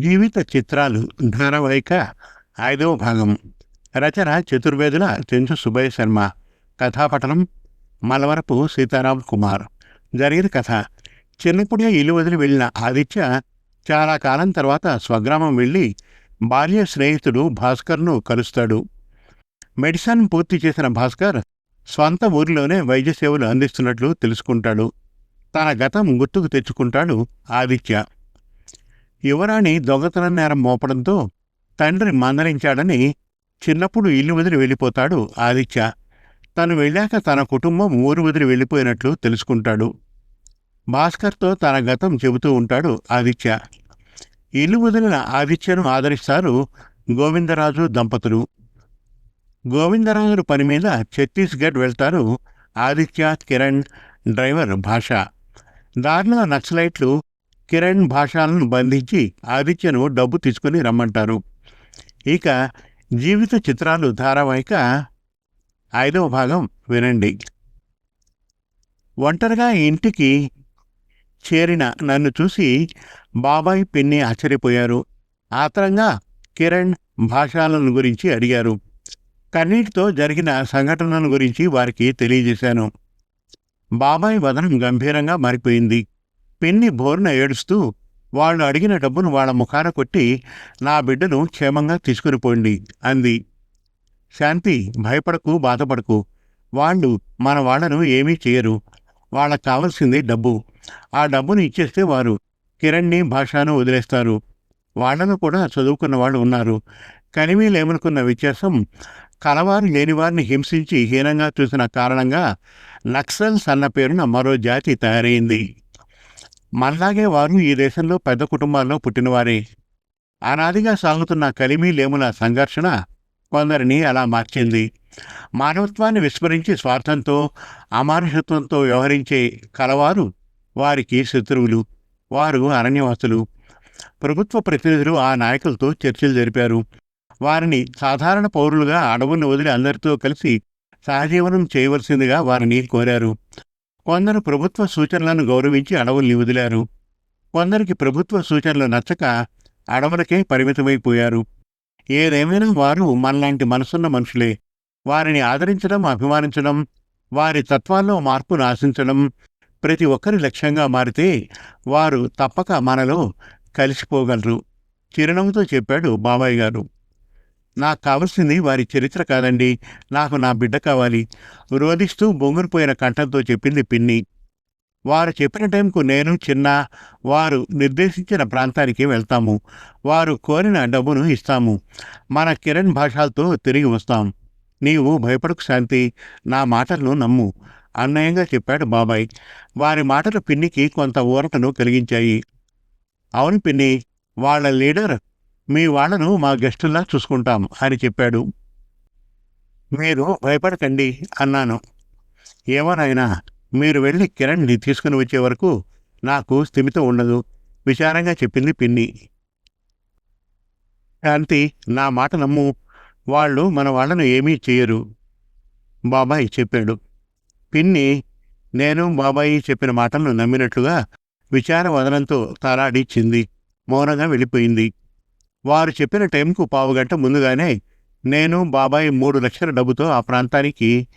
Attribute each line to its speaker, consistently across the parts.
Speaker 1: జీవిత చిత్రాలు ధారావాహిక ఐదవ భాగం. రచన చతుర్వేదుల చెంచు సుబ్బయ్య శర్మ. కథాపఠనం మలవరపు సీతారాం కుమార్. జరిగిన కథ. చిన్నప్పుడే ఇల్లు వదిలి వెళ్ళిన ఆదిత్య చాలా కాలం తర్వాత స్వగ్రామం వెళ్ళి బాల్య స్నేహితుడు భాస్కర్ను కలుస్తాడు. మెడిసిన్ పూర్తి చేసిన భాస్కర్ స్వంత ఊరిలోనే వైద్య సేవలు అందిస్తున్నట్లు తెలుసుకుంటాడు. తన గతం గుర్తుకు తెచ్చుకుంటాడు ఆదిత్య. యువరాణి దొంగతనం నేరం మోపడంతో తండ్రి మందలించాడని చిన్నప్పుడు ఇల్లు వదిలి వెళ్ళిపోతాడు ఆదిత్య. తను వెళ్ళాక తన కుటుంబం ఊరు వదిలి వెళ్ళిపోయినట్లు తెలుసుకుంటాడు. భాస్కర్తో తన గతం చెబుతూ ఉంటాడు ఆదిత్య. ఇల్లు వదిలిన ఆదిత్యను ఆదరిస్తారు గోవిందరాజు దంపతులు. గోవిందరాజు పని మీద ఛత్తీస్గఢ్ వెళ్తారు ఆదిత్య కిరణ్ డ్రైవర్ భాష. దారిలో నక్సలైట్లు కిరణ్ భాషాలను బంధించి ఆదిత్యను డబ్బు తీసుకుని రమ్మంటారు. ఇక జీవిత చిత్రాలు ధారావాహిక ఐదవ భాగం వినండి. ఒంటరిగా ఇంటికి చేరిన నన్ను చూసి బాబాయ్ పిన్ని ఆశ్చర్యపోయారు. ఆత్రంగా కిరణ్ భాషాలను గురించి అడిగారు. కన్నీటితో జరిగిన సంఘటనల గురించి వారికి తెలియజేశాను. బాబాయ్ వదనం గంభీరంగా మారిపోయింది. పిన్ని బోర్న ఏడుస్తూ వాళ్ళు అడిగిన డబ్బును వాళ్ళ ముఖాన కొట్టి నా బిడ్డను క్షేమంగా తీసుకుని పోండి అంది. శాంతి భయపడకు బాధపడకు. వాళ్ళు మన వాళ్ళను ఏమీ చేయరు. వాళ్ళకు కావలసింది డబ్బు. ఆ డబ్బును ఇచ్చేస్తే వారు కిరణ్ని భాషను వదిలేస్తారు. వాళ్ళను కూడా చదువుకున్న వాళ్ళు ఉన్నారు. కనివీలేమనుకున్న వ్యత్యాసం కలవారు లేనివారిని హింసించి హీనంగా చూసిన కారణంగా నక్సల్స్ అన్న పేరున మరో జాతి తయారైంది. మనలాగే వారు ఈ దేశంలో పెద్ద కుటుంబాల్లో పుట్టినవారే. అనాదిగా సాగుతున్న కలిమి లేముల సంఘర్షణ కొందరిని అలా మార్చింది. మానవత్వాన్ని విస్మరించి స్వార్థంతో అమానుషత్వంతో వ్యవహరించే కలవారు వారికి శత్రువులు వారు అరణ్యవాసులు. ప్రభుత్వ ప్రతినిధులు ఆ నాయకులతో చర్చలు జరిపారు. వారిని సాధారణ పౌరులుగా అడవులను వదిలి అందరితో కలిసి సహజీవనం చేయవలసిందిగా వారిని కోరారు. కొందరు ప్రభుత్వ సూచనలను గౌరవించి అడవుల్ని వదిలారు. కొందరికి ప్రభుత్వ సూచనలు నచ్చక అడవులకే పరిమితమైపోయారు. ఏదేమైనా వారు మనలాంటి మనసున్న మనుషులే. వారిని ఆదరించడం అభిమానించడం వారి తత్వాల్లో మార్పును ఆశించడం ప్రతి ఒక్కరి లక్ష్యంగా మారితే వారు తప్పక మనలో కలిసిపోగలరు. చిరునవ్వుతో చెప్పాడు బాబాయ్ గారు. నాకు కావలసింది వారి చరిత్ర కాదండి. నాకు నా బిడ్డ కావాలి. రోధిస్తూ బొంగురిపోయిన కంఠంతో చెప్పింది పిన్ని. వారు చెప్పిన టైంకు నేను చిన్న వారు నిర్దేశించిన ప్రాంతానికి వెళ్తాము. వారు కోరిన డబ్బును ఇస్తాము. మన కిరణ్ భాషలతో తిరిగి వస్తాం. నీవు భయపడకు శాంతి. నా మాటలను నమ్ము. అన్నయంగా చెప్పాడు బాబాయ్. వారి మాటలు పిన్నికి కొంత ఊరటను కలిగించాయి. అవును పిన్ని వాళ్ళ లీడర్ మీ వాళ్ళను మా గెస్టుల్లా చూసుకుంటాం అని చెప్పాడు. మీరు భయపడకండి అన్నాను. ఏమోనైనా మీరు వెళ్ళి కిరణ్ని తీసుకుని వచ్చే వరకు నాకు స్థిమితం ఉండదు విచారంగా చెప్పింది పిన్ని. శాంతి నా మాట నమ్ము వాళ్ళు మన వాళ్ళను ఏమీ చేయరు బాబాయ్ చెప్పాడు. పిన్ని నేను బాబాయి చెప్పిన మాటలను నమ్మినట్లుగా విచార వదనంతో తలాడిచ్చింది మౌనంగా వెళ్ళిపోయింది. వారు చెప్పిన టైంకు పావుగంట ముందుగానే నేను బాబాయ్ మూడు లక్షల డబ్బుతో ఆ ప్రాంతానికి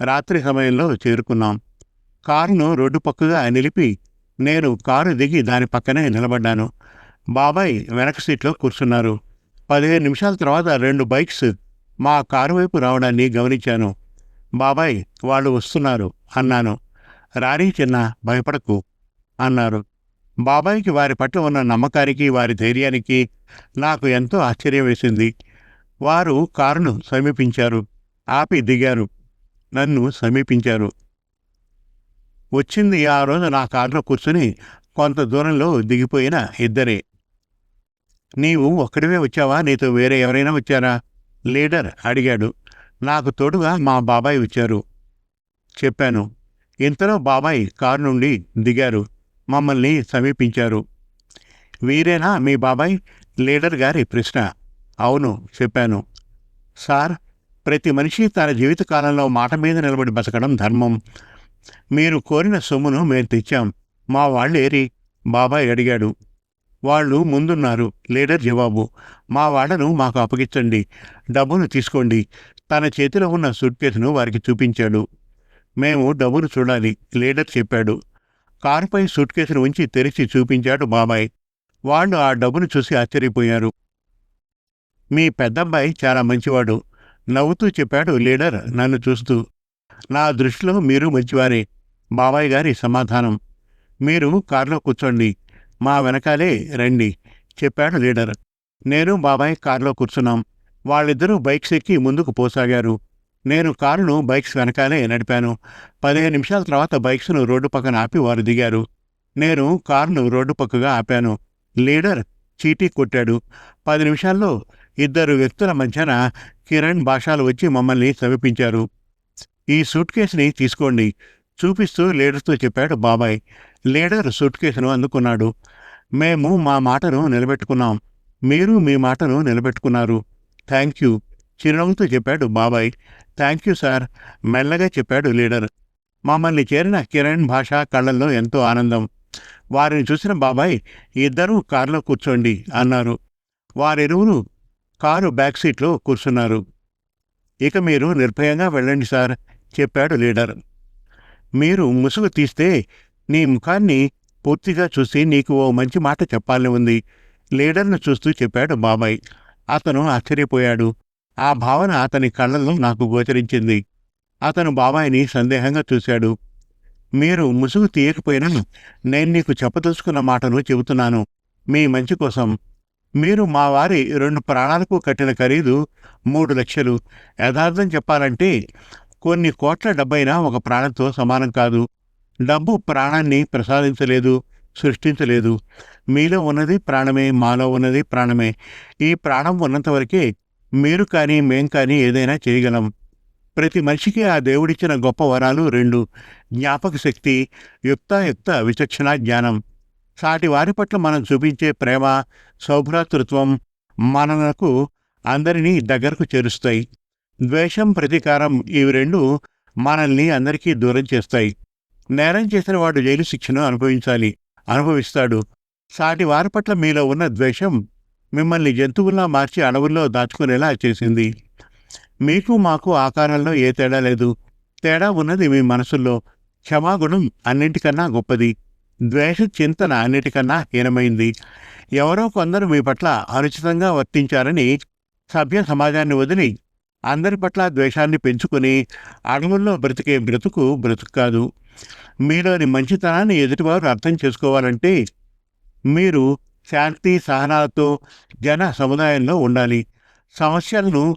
Speaker 1: రాత్రి సమయంలో చేరుకున్నాం. కారును రోడ్డు పక్కగా నిలిపి నేను కారు దిగి దాని పక్కనే నిలబడ్డాను. బాబాయ్ వెనక సీట్లో కూర్చున్నారు. పదిహేను నిమిషాల తర్వాత రెండు బైక్స్ మా కారు వైపు రావడాన్ని గమనించాను. బాబాయ్ వాళ్ళు వస్తున్నారు అన్నాను. రారీ చిన్న భయపడకు అన్నారు. బాబాయ్కి వారి పట్ల ఉన్న నమ్మకానికి వారి ధైర్యానికి నాకు ఎంతో ఆశ్చర్యం వేసింది. వారు కారును సమీపించారు. ఆపి దిగారు. నన్ను సమీపించారు. వచ్చింది ఆ రోజు నా కారులో కూర్చుని కొంత దూరంలో దిగిపోయిన ఇద్దరే. నీవు ఒక్కడివే వచ్చావా? నీతో వేరే ఎవరైనా వచ్చారా? లీడర్ అడిగాడు. నాకు తోడుగా మా బాబాయ్ వచ్చారు. చెప్పాను. ఇంతలో బాబాయ్ కారు నుండి దిగారు. మమ్మల్ని సమీపించారు. వీరేనా మీ బాబాయ్? లీడర్ గారి ప్రశ్న. అవును చెప్పాను. సార్ ప్రతి మనిషి తన జీవితకాలంలో మాట మీద నిలబడి బతకడం ధర్మం. మీరు కోరిన సొమ్మును మేము తెచ్చాం. మా వాళ్ళు ఏరి బాబాయ్ అడిగాడు. వాళ్ళు ముందున్నారు లీడర్ జవాబు. మా వాళ్ళను మాకు అప్పగించండి డబ్బును తీసుకోండి. తన చేతిలో ఉన్న సూట్ కేసును వారికి చూపించాడు. మేము డబ్బును చూడాలి లీడర్ చెప్పాడు. కారుపై సూట్ కేసును ఉంచి తెరిచి చూపించాడు బాబాయ్ వాళ్ళు ఆ డబ్బును చూసి ఆశ్చర్యపోయారు. మీ పెద్దబ్బాయి చాలా మంచివాడు. నవ్వుతూ చెప్పాడు లీడర్ నన్ను చూస్తూ. నా దృష్టిలో మీరు మంచివారే. బాబాయ్ గారి సమాధానం. మీరు కారులో కూర్చోండి. మా వెనకాలే రండి చెప్పాడు లీడర్. నేను బాబాయ్ కారులో కూర్చున్నాం. వాళ్ళిద్దరూ బైక్స్ ఎక్కి ముందుకు పోసాగారు. నేను కారును బైక్స్ వెనకాలే నడిపాను. పదిహేను నిమిషాల తర్వాత బైక్స్ను రోడ్డు పక్కన ఆపి వారు దిగారు. నేను కారును రోడ్డు పక్కగా ఆపాను. లీడర్ చీటీ కొట్టాడు. పది నిమిషాల్లో ఇద్దరు వ్యక్తుల మధ్యన కిరణ్ భాషాలు వచ్చి మమ్మల్ని సమీపించారు. ఈ సూట్ కేసుని తీసుకోండి. చూపిస్తూ లీడర్తో చెప్పాడు బాబాయ్. లీడర్ సూట్ కేసును అందుకున్నాడు. మేము మా మాటను నిలబెట్టుకున్నాం. మీరు మీ మాటను నిలబెట్టుకున్నారు. Thank you. చిరునవ్వుతో చెప్పాడు బాబాయ్. థ్యాంక్ యూ సార్ మెల్లగా చెప్పాడు లీడర్. మమ్మల్ని చేరిన కిరణ్ భాష కళ్ళల్లో ఎంతో ఆనందం. వారిని చూసిన బాబాయ్ ఇద్దరూ కారులో కూర్చోండి అన్నారు. వారిరువురు కారు బ్యాక్ సీట్లో కూర్చున్నారు. ఇక మీరు నిర్భయంగా వెళ్ళండి సార్ చెప్పాడు లీడర్. మీరు ముసుగు తీస్తే నీ ముఖాన్ని పూర్తిగా చూసి నీకు ఓ మంచి మాట చెప్పాలని ఉంది లీడర్ను చూస్తూ చెప్పాడు బాబాయ్. అతను ఆశ్చర్యపోయాడు. ఆ భావన అతని కళ్ళలో నాకు గోచరించింది. అతను బాబాయిని సందేహంగా చూశాడు. మీరు ముసుగు తీయకపోయినా నేను నీకు చెప్పదలుచుకున్న మాటను చెబుతున్నాను. మీ మంచి కోసం. మీరు మా వారి రెండు ప్రాణాలకు కట్టిన ఖరీదు మూడు లక్షలు. యథార్థం చెప్పాలంటే కొన్ని కోట్ల డబ్బైనా ఒక ప్రాణంతో సమానం కాదు. డబ్బు ప్రాణాన్ని ప్రసాదించలేదు సృష్టించలేదు. మీలో ఉన్నది ప్రాణమే మాలో ఉన్నది ప్రాణమే. ఈ ప్రాణం ఉన్నంతవరకే మీరు కానీ మేం కానీ ఏదైనా చేయగలం. ప్రతి మనిషికి ఆ దేవుడిచ్చిన గొప్ప వరాలు రెండు. జ్ఞాపక శక్తి యుక్తాయుక్త విచక్షణ జ్ఞానం. సాటి వారి పట్ల మనం చూపించే ప్రేమ సౌభ్రాతృత్వం మనకు అందరినీ దగ్గరకు చేరుస్తాయి. ద్వేషం ప్రతీకారం ఇవి రెండు మనల్ని అందరికీ దూరం చేస్తాయి. నేరం చేసిన వాడు జైలు శిక్షను అనుభవించాలి అనుభవిస్తాడు. సాటి వారి పట్ల మీలో ఉన్న ద్వేషం మిమ్మల్ని జంతువుల్లా మార్చి అడవుల్లో దాచుకునేలా చేసింది. మీకు మాకు ఆకారంలో ఏ తేడా లేదు. తేడా ఉన్నది మీ మనసుల్లో. క్షమాగుణం అన్నింటికన్నా గొప్పది. ద్వేష చింతన అన్నిటికన్నా హీనమైంది. ఎవరో కొందరు మీ పట్ల అనుచితంగా వర్తించారని సభ్య సమాజాన్ని వదిలి అందరి పట్ల ద్వేషాన్ని పెంచుకుని అడవుల్లో బ్రతికే బ్రతుకు బ్రతుకు కాదు. మీలోని మంచితనాన్ని ఎదుటివారు అర్థం చేసుకోవాలంటే మీరు శాంతి సహనాలతో జన సముదాయంలో ఉండాలి. సమస్యలను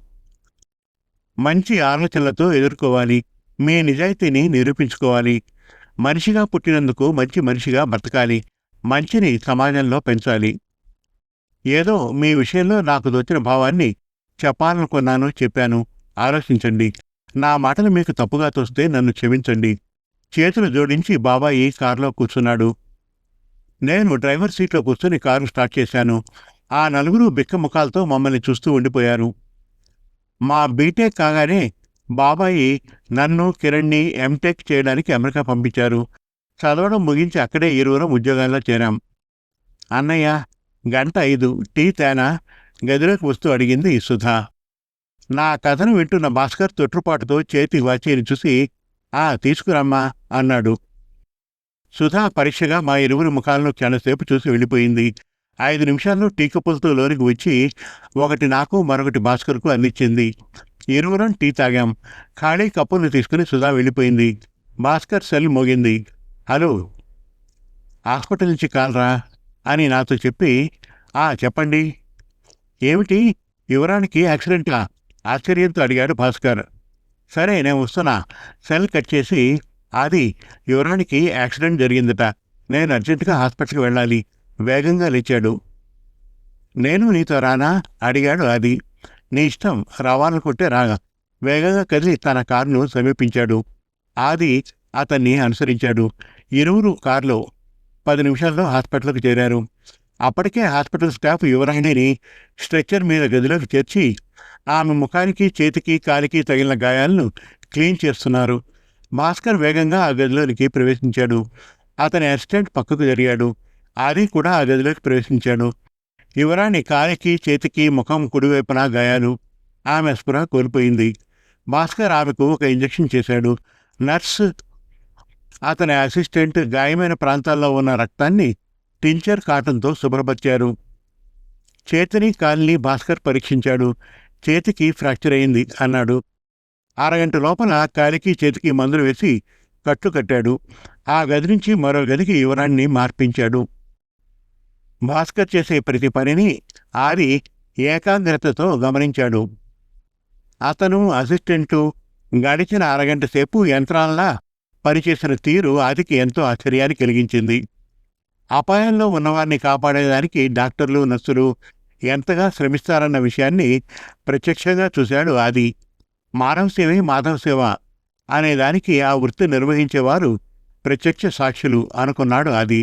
Speaker 1: మంచి ఆలోచనలతో ఎదుర్కోవాలి. మీ నిజాయితీని నిరూపించుకోవాలి. మనిషిగా పుట్టినందుకు మంచి మనిషిగా బ్రతకాలి. మంచిని సమాజంలో పెంచాలి. ఏదో మీ విషయంలో నాకు దొచ్చిన భావాన్ని చెప్పాలనుకున్నాను చెప్పాను. ఆలోచించండి. నా మాటలు మీకు తప్పుగా తోస్తే నన్ను క్షమించండి. చేతులు జోడించి బాబాయి కారులో కూర్చున్నాడు. నేను డ్రైవర్ సీట్లో కూర్చొని కారు స్టార్ట్ చేశాను. ఆ నలుగురు బిక్క ముఖాలతో మమ్మల్ని చూస్తూ ఉండిపోయారు. మా బీటెక్ కాగానే బాబాయి నన్ను కిరణ్ని ఎంటెక్ చేయడానికి అమెరికా పంపించారు. చదవడం ముగించి అక్కడే ఇరువురం ఉద్యోగాల్లో చేరాం. అన్నయ్య గంట ఐదు టీ తేనా? గదిలోకి వస్తూ అడిగింది సుధా. నా కథను వింటున్న భాస్కర్ తొట్టుపాటుతో చేతి వాచేని చూసి ఆ తీసుకురమ్మా అన్నాడు. సుధా పరీక్షగా మా ఇరువురి ముఖాలను చాలాసేపు చూసి వెళ్ళిపోయింది. ఐదు నిమిషాల్లో టీ కప్పులతో లోనికి వచ్చి ఒకటి నాకు మరొకటి భాస్కర్కు అందించింది. ఇరువురం టీ తాగాం. ఖాళీ కప్పులు తీసుకుని సుధా వెళ్ళిపోయింది. భాస్కర్ సెల్ మోగింది. హలో హాస్పిటల్ నుంచి కాలరా అని నాతో చెప్పి ఆ చెప్పండి. ఏమిటి? యువరానికి యాక్సిడెంటా? ఆశ్చర్యంతో అడిగాడు భాస్కర్. సరే నేను వస్తున్నా. సెల్ కట్ చేసి అది యువరానికి యాక్సిడెంట్ జరిగిందట. నేను అర్జెంటుగా హాస్పిటల్కి వెళ్ళాలి. వేగంగా లేచాడు. నేను నీతో రానా? అడిగాడు అది నీ ఇష్టం రావాలనుకుంటే రాగా. వేగంగా కదిలి తన కారును సమీపించాడు. ఆది అతన్ని అనుసరించాడు. ఇరువురు కారులో పది నిమిషాల్లో హాస్పిటల్కి చేరారు. అప్పటికే హాస్పిటల్ స్టాఫ్ యువరాణిని స్ట్రెచ్చర్ మీద గదిలోకి చేర్చి ఆమె ముఖానికి చేతికి కాలికి తగిలిన గాయాలను క్లీన్ చేస్తున్నారు. భాస్కర్ వేగంగా ఆ గదిలోనికి ప్రవేశించాడు. అతని అసిస్టెంట్ పక్కకు జరిగాడు. ఆది కూడా ఆ గదిలోకి ప్రవేశించాడు. యువరాణి కాలికి చేతికి ముఖం కుడివైపున గాయాలు. ఆమె స్పృహ కోల్పోయింది. భాస్కర్ ఆమెకు ఒక ఇంజెక్షన్ చేశాడు. నర్స్ అతని అసిస్టెంట్ గాయమైన ప్రాంతాల్లో ఉన్న రక్తాన్ని టించర్ కాటన్తో శుభ్రపరిచారు. చేతిని కాలిని భాస్కర్ పరీక్షించాడు. చేతికి ఫ్రాక్చర్ అయింది అన్నాడు. అరగంట లోపల కాలికి చేతికి మందులు వేసి కట్టు కట్టాడు. ఆ గది నుంచి మరో గదికి యువరాన్ని మార్పించాడు. భాస్కర్ చేసే ప్రతి పనిని ఆరి ఏకాగ్రతతో గమనించాడు. అతను అసిస్టెంటు గడిచిన అరగంట సేపు యంత్రాల్లా పనిచేసిన తీరు ఆదికి ఎంతో ఆశ్చర్యాన్ని కలిగించింది. అపాయంలో ఉన్నవారిని కాపాడేదానికి డాక్టర్లు నర్సులు ఎంతగా శ్రమిస్తారన్న విషయాన్ని ప్రత్యక్షంగా చూశాడు ఆది. మానవ సేవే మాధవ సేవ అనేదానికి ఆ వృత్తి నిర్వహించేవారు ప్రత్యక్ష సాక్షులు అనుకున్నాడు ఆది.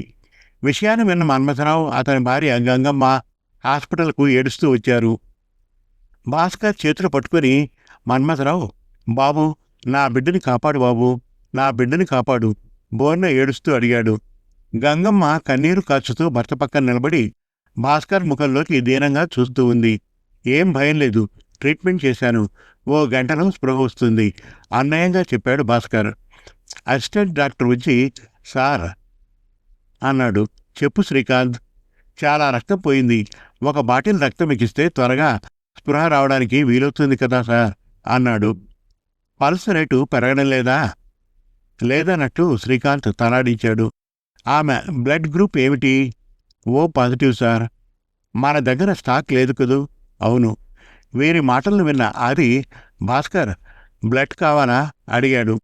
Speaker 1: విషయాన్ని విన్న మన్మథరావు అతని భార్య గంగమ్మ హాస్పిటల్కు ఏడుస్తూ వచ్చారు. భాస్కర్ చేతులు పట్టుకొని మన్మథరావు బాబు నా బిడ్డని కాపాడు బాబు నా బిడ్డని కాపాడు బోర్న ఏడుస్తూ అడిగాడు. గంగమ్మ కన్నీరు కాచుతూ భర్త పక్కన నిలబడి భాస్కర్ ముఖంలోకి దీనంగా చూస్తూ ఉంది. ఏం భయం లేదు ట్రీట్మెంట్ చేశాను. ఓ గంటలో స్పృహ వస్తుంది. అన్యాయంగా చెప్పాడు భాస్కర్. అసిస్టెంట్ డాక్టర్ వచ్చి సార్ అన్నాడు. చెప్పు శ్రీకాంత్ చాలా రక్తం పోయింది. ఒక బాటిల్ రక్తం ఎక్కిస్తే త్వరగా స్పృహ రావడానికి వీలవుతుంది కదా సార్ అన్నాడు. పల్స్ రేటు పెరగడం లేదా? లేదన్నట్టు శ్రీకాంత్ తలాడించాడు. ఆమె బ్లడ్ గ్రూప్ ఏమిటి? O positive sir. మన దగ్గర స్టాక్ లేదు కదూ? అవును. వీరి మాటలను విన్న ఆది భాస్కర్ బ్లడ్ కావాలా? అడిగాడు.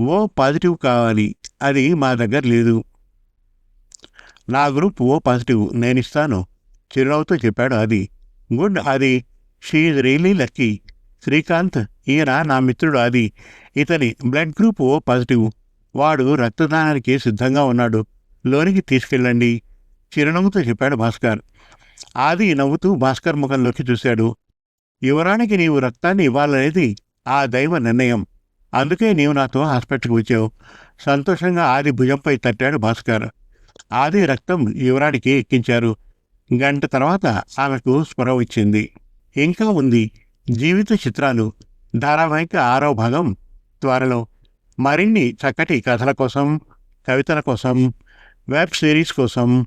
Speaker 1: ఓ పాజిటివ్ కావాలి. అది మా దగ్గర లేదు. నా గ్రూప్ ఓ పాజిటివ్ నేను ఇస్తాను చిరునవ్వుతో చెప్పాడు అది గుడ్ అది షీఈ్ రియలీ లక్కీ. శ్రీకాంత్ ఈయన నా మిత్రుడు అది ఇతని బ్లడ్ గ్రూప్ ఓ పాజిటివ్. వాడు రక్తదానానికి సిద్ధంగా ఉన్నాడు. లోనికి తీసుకెళ్ళండి. చిరునవ్వుతో చెప్పాడు భాస్కర్. ఆది నవ్వుతూ భాస్కర్ ముఖంలోకి చూశాడు. యువరానికి నీవు రక్తాన్ని ఇవ్వాలనేది ఆ దైవ నిర్ణయం. అందుకే నీవు నాతో హాస్పిటల్కి వచ్చావు. సంతోషంగా ఆది భుజంపై తట్టాడు భాస్కర్. ఆది రక్తం యువరాడికి ఎక్కించారు. గంట తర్వాత ఆమెకు స్పృహ వచ్చింది. ఇంకా ఉంది. జీవిత చిత్రాలు. ధారావాహిక ఆరో భాగం. త్వరలో. మరిన్ని చక్కటి కథల కోసం కవితల కోసం వెబ్ సిరీస్ కోసం